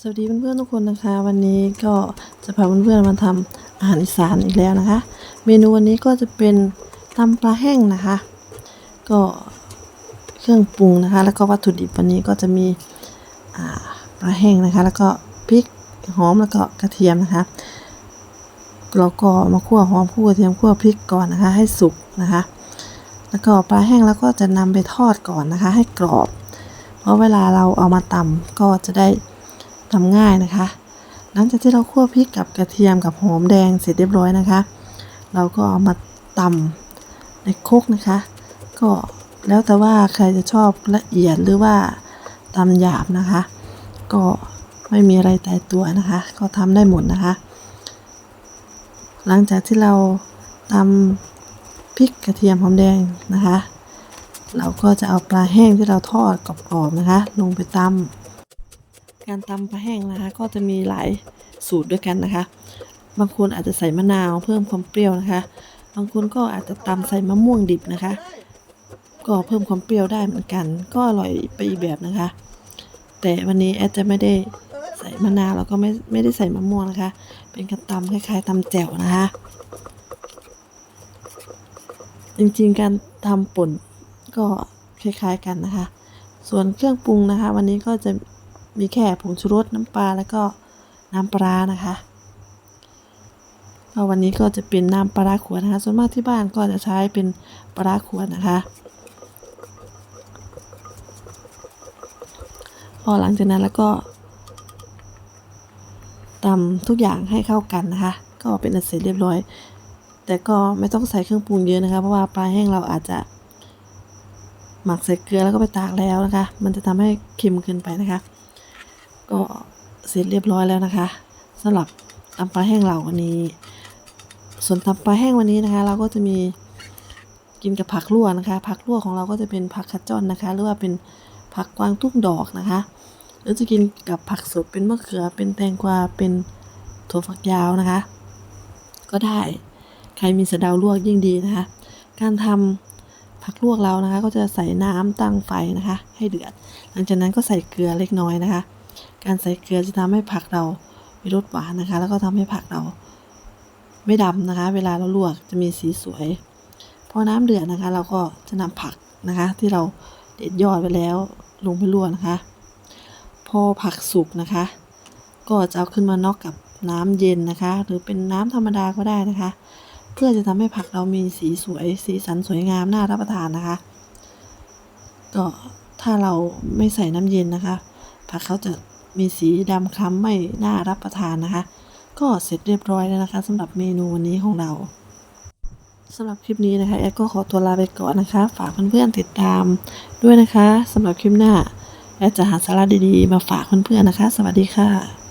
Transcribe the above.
สวัสดีเพื่อนๆทุกคนนะคะ วันนี้ก็จะพาเพื่อนๆมาทำอาหารอีสานอีกแล้วนะคะ เมนูวันนี้ก็จะเป็นตำปลาแห้งนะคะ ก็เครื่องปรุงนะคะ แล้วก็วัตถุดิบวันนี้ก็จะมีปลาแห้งนะคะ แล้วก็พริกหอมแล้วก็กระเทียมนะคะแล้วก็มาคั่วหอมคั่วกระเทียมคั่วพริกก่อนนะคะ ให้สุกนะคะ แล้วก็ปลาแห้งแล้วก็จะนำไปทอดก่อนนะคะ ให้กรอบ เพราะเวลาเราเอามาตำก็จะได้ ทำง่ายนะคะ หลังจากที่เราคั่วพริกกับกระเทียมกับหอมแดงเสร็จเรียบร้อยนะคะ เราก็เอามาตำในครกนะคะ ก็แล้วแต่ว่าใครจะชอบละเอียดหรือว่าตำหยาบนะคะ ก็ไม่มีอะไรตายตัวนะคะ ก็ทำได้หมดนะคะ หลังจากที่เราตำพริกกระเทียมหอมแดงนะคะ เราก็จะเอาปลาแห้งที่เราทอดกรอบๆนะคะ ลงไปตำ การตำปลาแห้งนะคะ ก็จะมีหลายสูตรด้วยกันนะคะ บางคนอาจจะใส่มะนาวเพิ่มความเปรี้ยวนะคะ บางคนก็อาจจะตำใส่มะม่วงดิบนะคะ ก็เพิ่มความเปรี้ยวได้เหมือนกัน ก็อร่อยไปอีกแบบนะคะ แต่วันนี้แอดจะไม่ได้ใส่มะนาวแล้วก็ไม่ไม่ได้ใส่มะม่วงนะคะ เป็นการตำคล้ายๆตำแจ่วนะคะ จริงๆการทำป่นก็คล้ายๆกันนะคะ ส่วนเครื่องปรุงนะคะ วันนี้ก็จะ มีแค่ผงชูรสน้ำปลาแล้วก็น้ำปลานะคะก็วันนี้ก็จะเป็นน้ำปลาร้าขวดนะคะส่วนมากที่บ้านก็จะใช้เป็นปลาร้าขวดนะคะพอหลังจากนั้นแล้วก็ตำทุกอย่างให้เข้ากันนะคะ ก็เป็นอันเสร็จเรียบร้อย แต่ก็ไม่ต้องใส่เครื่องปรุงเยอะนะคะ เพราะว่าปลาแห้งเราอาจจะหมักใส่เกลือแล้วก็ไปตากแล้วนะคะ มันจะทำให้เค็มเกินไปนะคะ ก็เสร็จเรียบร้อยแล้วนะคะสำหรับตำปลาแห้งเราวันนี้ ส่วนตำปลาแห้งวันนี้นะคะ เราก็จะมีกินกับผักลวกนะคะ ผักลวกของเราก็จะเป็นผักขจรนะคะ หรือว่าเป็นผักกวางตุ้งดอกนะคะ หรือจะกินกับผักสดเป็นมะเขือ เป็นแตงกวาเป็นถั่วฝักยาวนะคะ ก็ได้ใครมีสะเดาลวกยิ่งดีนะคะ การทำผักลวกเรานะคะ ก็จะใส่น้ำตั้งไฟนะคะ ให้เดือด หลังจากนั้นก็ใส่เกลือเล็กน้อยนะคะ การใส่เกลือจะทำให้ผักเรามีรสหวานนะคะ แล้วก็ทำให้ผักเรา ไม่ดำนะคะ เวลาเราลวกจะมีสีสวยพอน้ำเดือดนะคะ เราก็จะนำผักนะคะ ที่เราเด็ดยอดไปแล้วลงไปลวกนะคะ พอผักสุกนะคะ ก็จะเอาขึ้นมานอกกับน้ำเย็นนะคะ หรือเป็นน้ำธรรมดาก็ได้นะคะ เพื่อจะทำให้ผักเรามีสีสวย สีสันสวยงามน่ารับประทานนะคะ ก็ถ้าเราไม่ใส่น้ำเย็นนะคะผักเขาจะ มีสีดำคล้ำไม่น่ารับประทานนะคะ ก็เสร็จเรียบร้อยแล้วนะคะสำหรับเมนูวันนี้ของเราสำหรับคลิปนี้นะคะแอดก็ขอตัวลาไปก่อนนะคะ ฝากเพื่อนๆติดตามด้วยนะคะสำหรับคลิปหน้าแอดจะหาสาระดีๆ มาฝากเพื่อนๆนะคะ สวัสดีค่ะ